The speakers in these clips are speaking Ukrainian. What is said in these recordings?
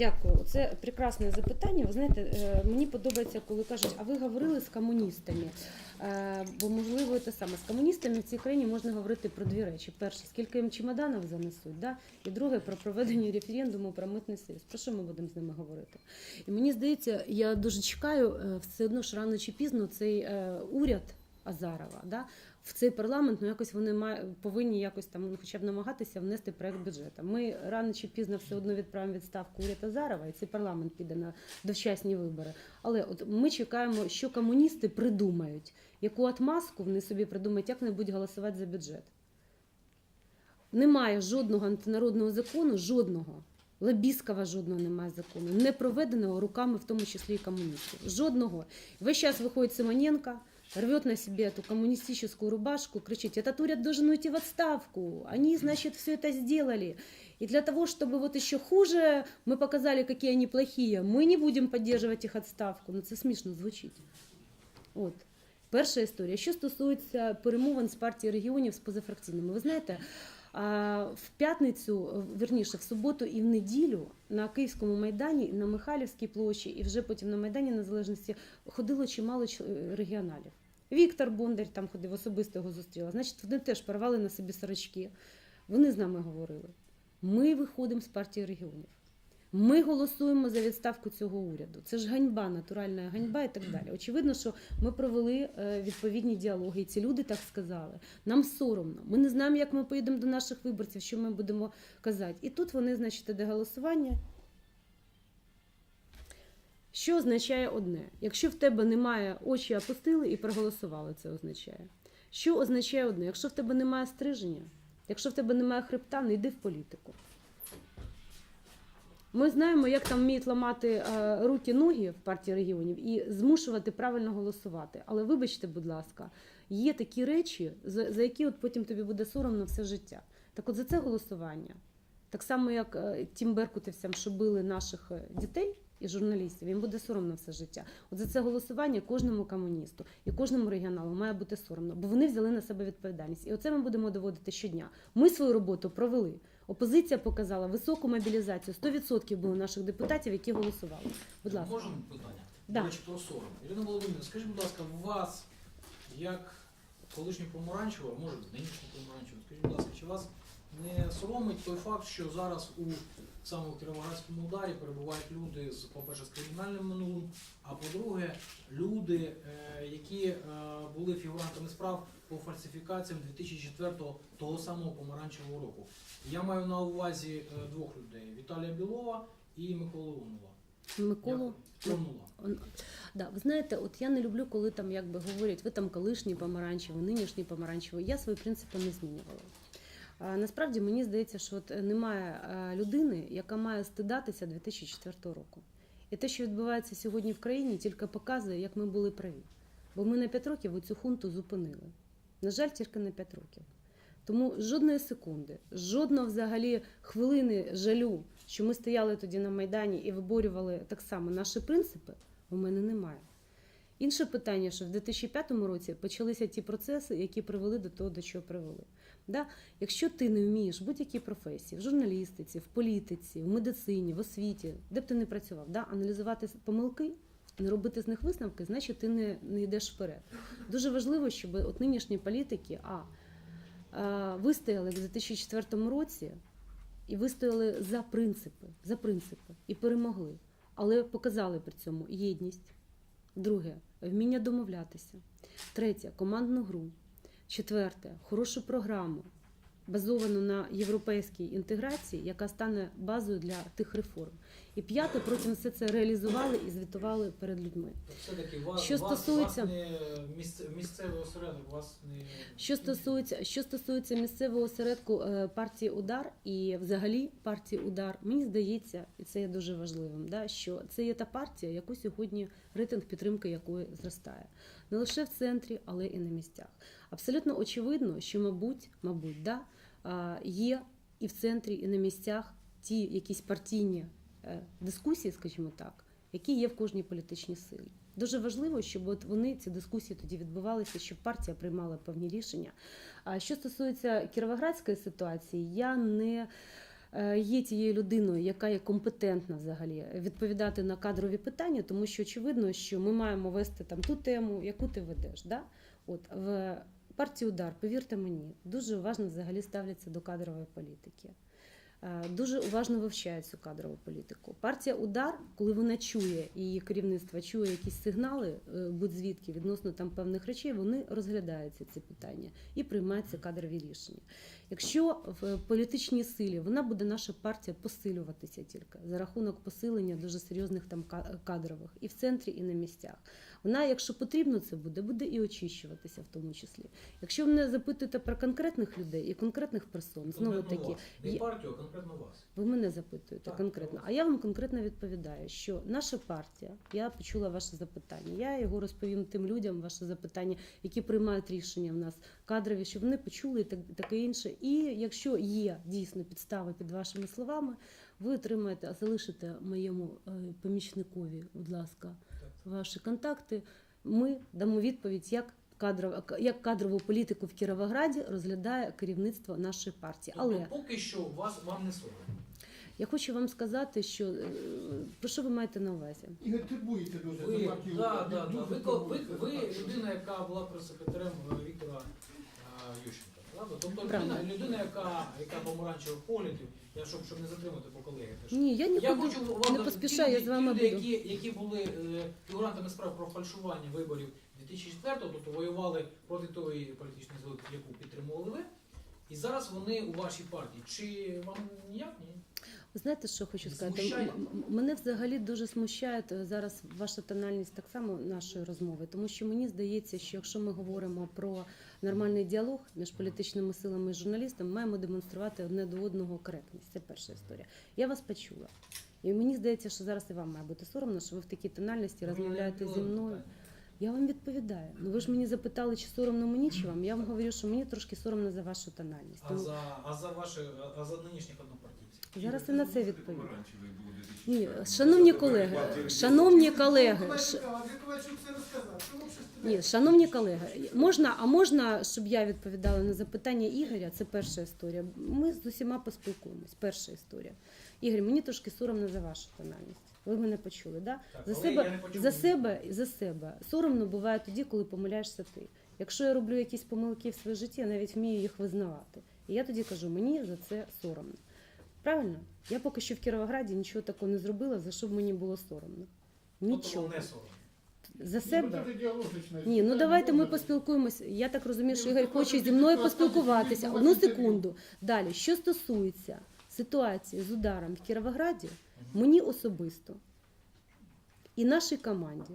Дякую. Це прекрасне запитання. Ви знаєте, е, мені подобається, коли кажуть, а ви говорили з комуністами. Е, Бо можливо те саме з комуністами в цій країні можна говорити про дві речі: перше, скільки їм чемоданів занесуть, да? і друге про проведення референдуму про митний союз. Про що ми будемо з ними говорити? І мені здається, я дуже чекаю е, все одно ж рано чи пізно цей уряд Азарова. Да? В цей парламент ну якось вони має, повинні якось там хоча б намагатися внести проект бюджету. Ми рано чи пізно все одно відправимо відставку уряд Азарова, і цей парламент піде на довчасні вибори. Але от ми чекаємо, що комуністи придумають, яку отмазку вони собі придумають, як вони будуть голосувати за бюджет. Немає жодного антинародного закону, жодного. Лобістського жодного немає закону, не проведеного руками, в тому числі і комуністів. Жодного. Весь час виходить Симоненко, рвет на себе эту коммунистическую рубашку, кричит, этот уряд должен уйти в отставку, они, значит, все это сделали. И для того, чтобы вот еще хуже мы показали, какие они плохие, мы не будем поддерживать их отставку. Ну це смішно звучить. От. Перша історія. Що стосується перемовин з партії регіонів з позафракційними, ви знаєте, а, в п'ятницю, верніше, в суботу і в неділю на Київському майдані, і на Михайлівській площі, і вже потім на Майдані Незалежності ходило чимало ч- регіоналів. Віктор Бондар там ходив, особисто його зустріла. Значить, вони теж порвали на собі сорочки. Вони з нами говорили. Ми виходимо з партії регіонів. Ми голосуємо за відставку цього уряду. Це ж ганьба, натуральна ганьба і так далі. Очевидно, що ми провели е, відповідні діалоги, і ці люди так сказали. Нам соромно. Ми не знаємо, як ми поїдемо до наших виборців, що ми будемо казати. І тут вони, значить, іде голосування. Що означає одне? Якщо в тебе немає очі опустили і проголосували, це означає. Що означає одне? Якщо в тебе немає стриження, якщо в тебе немає хребта, не йди в політику. Ми знаємо, як там вміють ламати е, руки, ноги в партії регіонів і змушувати правильно голосувати. Але вибачте, будь ласка, є такі речі, за, які от потім тобі буде соромно все життя. Так от за це голосування, так само як е, тим беркутівцям, що били наших е, дітей і журналістів, їм буде соромно все життя. От за це голосування кожному комуністу і кожному регіоналу має бути соромно, бо вони взяли на себе відповідальність. І оце ми будемо доводити щодня. Ми свою роботу провели. Опозиція показала високу мобілізацію. 100% було наших депутатів, які голосували. Будь ласка. Можемо питання? Да. До про сором. Ірина Володимирівна, скажіть, будь ласка, вас, як колишнього помаранчева, може нинішнього помаранчева, скажіть, будь ласка, чи вас не соромить той факт, що зараз у саме у Кіровоградському ударі перебувають люди з, по-перше, з кримінальним минулим, а по-друге, люди, е, які е, були фігурантами справ по фальсифікаціям 2004 того самого помаранчевого року. Я маю на увазі е, двох людей: Віталія Білова і Миколи Онова. Миколу. Да, ви знаєте, от я не люблю, коли там якби говорять, ви там колишній помаранчевий, нинішній помаранчевий. Я свої принципи не змінювала. А, насправді мені здається, що от немає людини, яка має стидатися 2004 року. І те, що відбувається сьогодні в країні, тільки показує, як ми були праві. Бо ми на 5 років цю хунту зупинили. На жаль, тільки на 5 років. Тому жодної секунди, жодного взагалі хвилини жалю, що ми стояли тоді на Майдані і виборювали так само наші принципи, у мене немає. Інше питання, що в 2005 році почалися ті процеси, які привели до того, до чого привели. Да? Якщо ти не вмієш будь-якій професії, в журналістиці, в політиці, в медицині, в освіті, де б ти не працював, да? аналізувати помилки, не робити з них висновки, значить ти не, не йдеш вперед. Дуже важливо, щоб от нинішні політики а, вистояли в 2004 році і вистояли за принципи, за принципи і перемогли, але показали при цьому єдність. Друге вміння домовлятися. Третє командну гру. Четверте хорошу програму, базовану на європейській інтеграції, яка стане базою для тих реформ. І п'яте, потім все це реалізували і звітували перед людьми. Все-таки Що стосується- вас не місце, місцевий осередок, вас не Що стосується, що стосується місцевого осередку е, партії Удар і взагалі партії Удар, мені здається, і це є дуже важливим, да, що це є та партія, яку сьогодні рейтинг підтримки якої зростає. Не лише в центрі, але і на місцях. Абсолютно очевидно, що, мабуть, мабуть, да, є і в центрі, і на місцях ті якісь партійні е, дискусії, скажімо так, які є в кожній політичній силі. Дуже важливо, щоб от вони ці дискусії тоді відбувалися, щоб партія приймала певні рішення. А що стосується кіровоградської ситуації, я не е, є тією людиною, яка є компетентна взагалі відповідати на кадрові питання, тому що очевидно, що ми маємо вести там ту тему, яку ти ведеш. Да? От в партії удар, повірте мені, дуже уважно взагалі ставляться до кадрової політики. Е, Дуже уважно вивчають цю кадрову політику. Партія Удар, коли вона чує її керівництво чує якісь сигнали, е, будь-звідки відносно там певних речей, вони розглядаються ці питання і приймаються кадрові рішення. Якщо в політичній силі вона буде наша партія посилюватися тільки за рахунок посилення дуже серйозних там кадрових і в центрі, і на місцях. Вона, якщо потрібно це буде, буде і очищуватися в тому числі. Якщо ви мене запитуєте про конкретних людей і конкретних персон, знову таки. Не партію, а конкретно вас. ви мене запитуєте Так, конкретно, а я вам конкретно відповідаю, що наша партія, я почула ваше запитання. Я його розповім тим людям, ваше запитання, які приймають рішення в нас кадрові, щоб вони почули і так таке інше. І якщо є дійсно підстави під вашими словами, ви отримаєте, залишите моєму е, помічникові, будь ласка, ваші контакти. Ми дамо відповідь, як. Кадрова як кадрову політику в Кіровограді розглядає керівництво нашої партії, але Тобто поки що вас вам не соромно. я хочу вам сказати, що е, про що ви маєте на увазі? І не турбуєте дуже Ви, за партію. да, да, да. Ви, ви, ви людина, яка була прес-секретарем Віктора е, Ющенка, правда? Тобто Правда. людина, людина, яка, яка помаранчевих поглядів, я щоб, щоб не затримати по колеги. теж. Ні, я Я нікуди хочу вам не сказати, поспішаю, ті я з вами люди, буду. які, які були е, фігурантами справ про фальшування виборів 2004-го, тобто воювали проти тої політичної сили, яку підтримували ви. І зараз вони у вашій партії. Чи вам ніяк ні? Знаєте, що хочу сказати? смущає? М- м- Мене взагалі дуже смущає е, зараз ваша тональність так само нашої розмови, тому що мені здається, що якщо ми говоримо про нормальний діалог між політичними силами і журналістами, маємо демонструвати одне до одного коректність. Це перша історія. Я вас почула. І мені здається, що зараз і вам має бути соромно, що ви в такій тональності розмовляєте зі мною. Я вам відповідаю. Ну ви ж мені запитали, чи соромно мені, чи вам. Я вам говорю, що мені трошки соромно за вашу тональність. А Тому за, а за ваші, а за нинішніх однопартійців? Зараз і на це відповім. Ні, шановні колеги, шановні колеги, ш- ти ні, шановні колеги, можна, а можна, щоб я відповідала на запитання Ігоря? Це перша історія. Ми з усіма поспілкуємось. Перша історія. Ігор, мені трошки соромно за вашу тональність. Ви мене почули, да? За себе, почув. за себе, за себе. Соромно буває тоді, коли помиляєшся ти. Якщо я роблю якісь помилки в своєму житті, я навіть вмію їх визнавати. І я тоді кажу, мені за це соромно. Правильно? Я поки що в Кіровограді нічого такого не зробила, за що б мені було соромно. Тобто Нічого. За Ну, себе. починається. Ні, ну давайте ми поспілкуємося. Я так розумію, що Ігор ну, хоче зі мною поспілкуватися. Одну секунду. Далі, що стосується ситуації з ударом в Кіровограді, мені особисто і нашій команді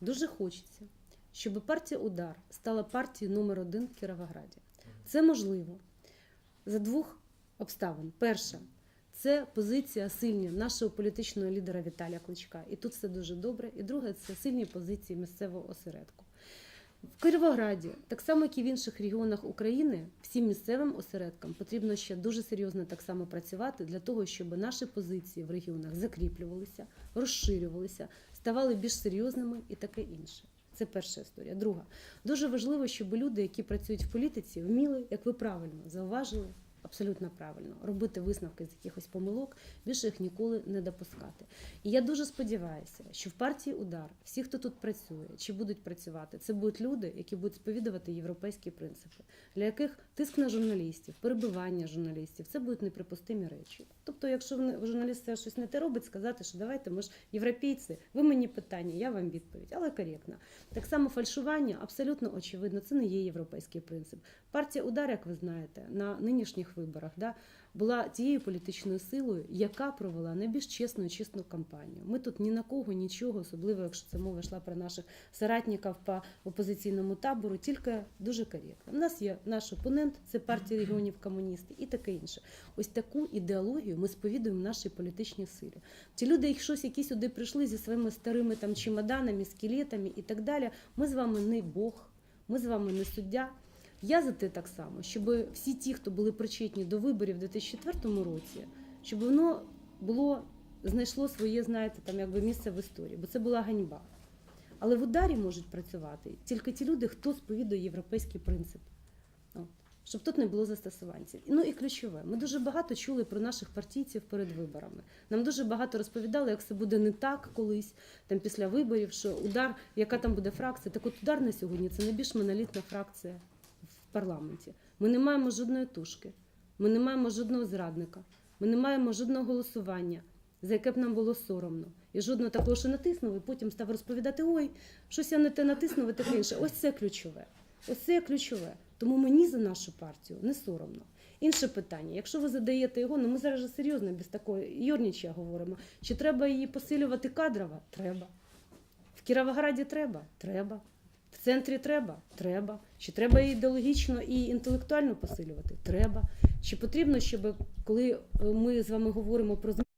дуже хочеться, щоб партія Удар стала партією номер один в Кіровограді. Це можливо за двох обставин. Перша це позиція сильні нашого політичного лідера Віталія Кличка. І тут все дуже добре. І друге це сильні позиції місцевого осередку. В Кіровограді, так само як і в інших регіонах України, всім місцевим осередкам потрібно ще дуже серйозно так само працювати для того, щоб наші позиції в регіонах закріплювалися, розширювалися, ставали більш серйозними і таке інше. Це перша історія. Друга дуже важливо, щоб люди, які працюють в політиці, вміли, як ви правильно зауважили, абсолютно правильно, робити висновки з якихось помилок, більше їх ніколи не допускати. І я дуже сподіваюся, що в партії удар всі, хто тут працює чи будуть працювати, це будуть люди, які будуть сповідувати європейські принципи, для яких тиск на журналістів, перебивання журналістів це будуть неприпустимі речі. Тобто, якщо журналіст щось не те робить, сказати, що давайте ми ж європейці, ви мені питання, я вам відповідь, але коректно. Так само фальшування абсолютно очевидно, це не є європейський принцип. Партія удар, як ви знаєте, на нинішніх виборах да, була тією політичною силою, яка провела найбільш чесну і чесну кампанію. Ми тут ні на кого нічого, особливо якщо це мова йшла про наших соратників по опозиційному табору, тільки дуже коректно. У нас є наш опонент, це партія регіонів комуністи і таке інше. Ось таку ідеологію ми сповідуємо нашій політичній силі. Ті люди, які щось які сюди прийшли зі своїми старими там чемоданами, скелетами і так далі. Ми з вами не Бог, ми з вами не суддя. Я за те так само, щоб всі ті, хто були причетні до виборів у 2004 році, щоб воно було знайшло своє, знаєте, там якби місце в історії, бо це була ганьба. Але в ударі можуть працювати тільки ті люди, хто сповідує європейський принцип. Щоб тут не було застосуванців. Ну і ключове, ми дуже багато чули про наших партійців перед виборами. Нам дуже багато розповідали, як це буде не так колись, там після виборів, що удар, яка там буде фракція. Так от удар на сьогодні це найбільш монолітна фракція парламенті. Ми не маємо жодної тушки, ми не маємо жодного зрадника, ми не маємо жодного голосування, за яке б нам було соромно. І жодного такого, що натиснув, і потім став розповідати: ой, щось я не те натиснув і таке інше. Ось це ключове. Ось це ключове. Тому мені за нашу партію не соромно. Інше питання, якщо ви задаєте його, ну ми зараз серйозно без такої юрніча говоримо. Чи треба її посилювати кадрово? Треба. В Кіровограді треба? Треба. В центрі треба? Треба. Чи треба її ідеологічно і інтелектуально посилювати? Треба. Чи потрібно, щоб коли ми з вами говоримо про